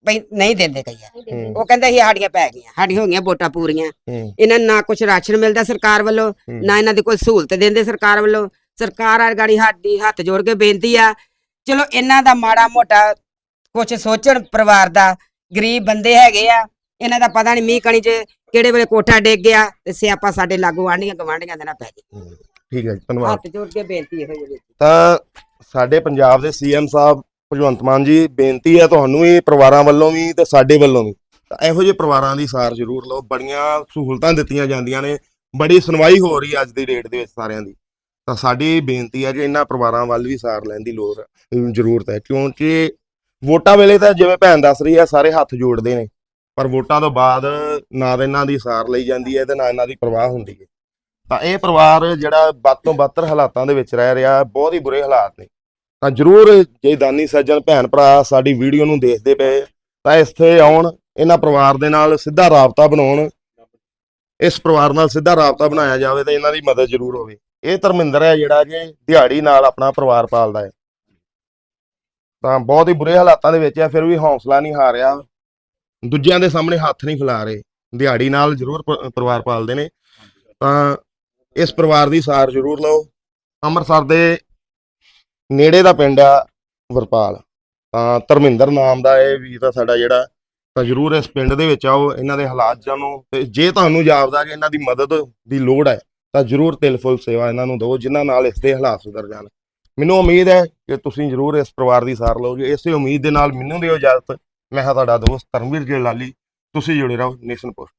ਬਈ ਨਹੀਂ ਦਿੰਦੇ ਕਈਆਂ ਉਹ ਕਹਿੰਦੇ ਸੀ ਸਾਡੀਆਂ ਪੈ ਗਈਆਂ ਸਾਡੀ ਹੋ ਗਈਆਂ ਵੋਟਾਂ ਪੂਰੀਆਂ। ਇਹਨਾਂ ਨੂੰ ਨਾ ਕੁਝ ਰਾਸ਼ਨ ਮਿਲਦਾ ਸਰਕਾਰ ਵੱਲੋਂ। ਨਾ ਇਹਨਾਂ ਦੀ ਕੋਈ ਸਹੂਲਤ ਦਿੰਦੇ ਸਰਕਾਰ ਵੱਲੋਂ। ਸਰਕਾਰ ਆ ਗਾੜੀ ਸਾਡੀ ਹੱਥ ਜੋੜ ਕੇ ਬੇਨਤੀ ਆ ਚਲੋ ਇਹਨਾਂ ਦਾ ਮਾੜਾ ਮੋਟਾ ਕੁਝ ਸੋਚਣ ਪਰਿਵਾਰ ਦਾ ਗਰੀਬ ਬੰਦੇ ਹੈਗੇ ਆ ਇਹਨਾਂ ਦਾ ਪਤਾ ਨਹੀਂ ਮੀਂਹ ਕਣੀ ਚ ਕਿਹੜੇ ਵੇਲੇ ਕੋਠਾ ਡਿੱਗ ਗਿਆ ਤੇ ਸਿਆਪਾ ਸਾਡੇ ਲਾਗੂ ਆਂਢੀਆਂ ਗਵਾਂਢੀਆਂ ਦੇ ਨਾਲ ਪੈ ਜੇ ਹੂੰ। ਠੀਕ ਹੈ ਜੀ ਧੰਨਵਾਦ। ਹੱਥ ਜੋੜ ਕੇ ਬੇਨਤੀ ਇਹੋ ਜਿਹੀ ਤਾਂ ਸਾਡੇ ਪੰਜਾਬ ਦੇ ਸੀਐਮ ਸਾਹਿਬ ਭਗਵੰਤ ਮਾਨ ਜੀ, ਬੇਨਤੀ ਹੈ ਤੁਹਾਨੂੰ ਵੀ ਪਰਿਵਾਰਾਂ ਵੱਲੋਂ ਵੀ ਤੇ ਸਾਡੇ ਵੱਲੋਂ ਵੀ। ਤਾਂ ਇਹੋ ਜਿਹੇ ਪਰਿਵਾਰਾਂ ਦੀ ਸਾਰ ਜ਼ਰੂਰ ਲਓ। ਬੜੀਆਂ ਸਹੂਲਤਾਂ ਦਿੱਤੀਆਂ ਜਾਂਦੀਆਂ ਨੇ। ਬੜੀ ਸੁਣਵਾਈ ਹੋ ਰਹੀ ਹੈ ਅੱਜ ਦੀ ਡੇਟ ਦੇ ਵਿੱਚ ਸਾਰਿਆਂ ਦੀ। ਤਾਂ ਸਾਡੀ ਬੇਨਤੀ ਹੈ ਕਿ ਇਹਨਾਂ ਪਰਿਵਾਰਾਂ ਵੱਲ ਵੀ ਸਾਰ ਲੈਣ ਦੀ ਲੋੜ ਜ਼ਰੂਰਤ ਹੈ। ਕਿਉਂਕਿ ਵੋਟਾਂ ਵੇਲੇ ਤਾਂ ਜਿਵੇਂ ਭੈਣ ਦੱਸ ਰਹੀ ਹੈ, ਸਾਰੇ ਹੱਥ ਜੋੜਦੇ ਨੇ। ਪਰ ਵੋਟਾਂ ਤੋਂ ਬਾਅਦ ਨਾ ਤਾਂ ਇਹਨਾਂ ਦੀ ਸਾਰ ਲਈ ਜਾਂਦੀ ਹੈ ਤੇ ਨਾ ਇਹਨਾਂ ਦੀ ਪਰਵਾਹ ਹੁੰਦੀ ਹੈ। ਤਾਂ ਇਹ ਪਰਿਵਾਰ ਜਿਹੜਾ ਵੱਧ ਤੋਂ ਬੱਤਰ ਹਾਲਾਤਾਂ ਦੇ ਵਿੱਚ ਰਹਿ ਰਿਹਾ, ਬਹੁਤ ਹੀ ਬੁਰੇ ਹਾਲਾਤ ਨੇ। ਤਾਂ ਜਰੂਰ ਜੇ ਦਾਨੀ ਸੱਜਣ ਭੈਣ ਭਰਾ ਸਾਡੀ ਵੀਡੀਓ ਨੂੰ ਦੇਖਦੇ ਪਏ, ਤਾਂ ਇੱਥੇ ਆਉਣ, ਇਹਨਾਂ ਪਰਿਵਾਰ ਦੇ ਨਾਲ ਸਿੱਧਾ ਰਾਬਤਾ ਬਣਾਉਣ, ਇਸ ਪਰਿਵਾਰ ਨਾਲ ਸਿੱਧਾ ਰਾਬਤਾ ਬਣਾਇਆ ਜਾਵੇ ਤਾਂ ਇਹਨਾਂ ਦੀ ਮਦਦ ਜ਼ਰੂਰ ਹੋਵੇ। ਇਹ ਧਰਮਿੰਦਰ ਹੈ ਜਿਹੜਾ ਕਿ ਦਿਹਾੜੀ ਨਾਲ ਆਪਣਾ ਪਰਿਵਾਰ ਪਾਲਦਾ ਹੈ। ਤਾਂ ਬਹੁਤ ਹੀ ਬੁਰੇ ਹਾਲਾਤਾਂ ਦੇ ਵਿੱਚ ਹੈ ਫਿਰ ਵੀ ਹੌਸਲਾ ਨਹੀਂ ਹਾਰਿਆ। ਦੂਜਿਆਂ ਦੇ ਸਾਹਮਣੇ ਹੱਥ ਨਹੀਂ ਫੈਲਾ ਰਹੇ। ਦਿਹਾੜੀ ਨਾਲ ਜ਼ਰੂਰ ਪਰਿਵਾਰ ਪਾਲਦੇ ਨੇ। ਤਾਂ ਇਸ ਪਰਿਵਾਰ ਦੀ ਸਾਰ ਜ਼ਰੂਰ ਲਓ। ਅੰਮ੍ਰਿਤਸਰ ਦੇ ਨੇੜੇ ਦਾ ਪਿੰਡ ਆ ਵਰਪਾਲ। ਤਾਂ ਧਰਮਿੰਦਰ ਨਾਮ ਦਾ ਇਹ ਵੀਰ ਆ ਸਾਡਾ ਜਿਹੜਾ ਤਾਂ ਜ਼ਰੂਰ ਇਸ ਪਿੰਡ ਦੇ ਵਿੱਚ ਆਓ, ਇਹਨਾਂ ਦੇ ਹਾਲਾਤ ਜਾਣੋ। ਤੇ ਜੇ ਤੁਹਾਨੂੰ ਜਾਪਦਾ ਕਿ ਇਹਨਾਂ ਦੀ ਮਦਦ ਦੀ ਲੋੜ ਹੈ, ਤਾਂ ਜ਼ਰੂਰ ਤਿਲ ਫੁੱਲ ਸੇਵਾ ਇਹਨਾਂ ਨੂੰ ਦਿਓ, ਜਿਨ੍ਹਾਂ ਨਾਲ ਇਸ ਦੇ ਹਾਲਾਤ ਸੁਧਰ ਜਾਣ। ਮੈਨੂੰ ਉਮੀਦ ਹੈ ਕਿ ਤੁਸੀਂ ਜ਼ਰੂਰ ਇਸ ਪਰਿਵਾਰ ਦੀ ਸਾਰ ਲਓਗੇ। ਇਸੇ ਉਮੀਦ ਦੇ ਨਾਲ ਮੈਨੂੰ ਦਿਓ ਇਜਾਜ਼ਤ। ਮੈਂ ਹਾਂ ਤੁਹਾਡਾ ਦੋਸਤ ਧਰਮਵੀਰ ਜੀ ਲਾਲੀ ਤੁਸੀਂ ਜੁੜੇ ਰਹੋ ਨੇਸ਼ਨ ਪੋਸਟ।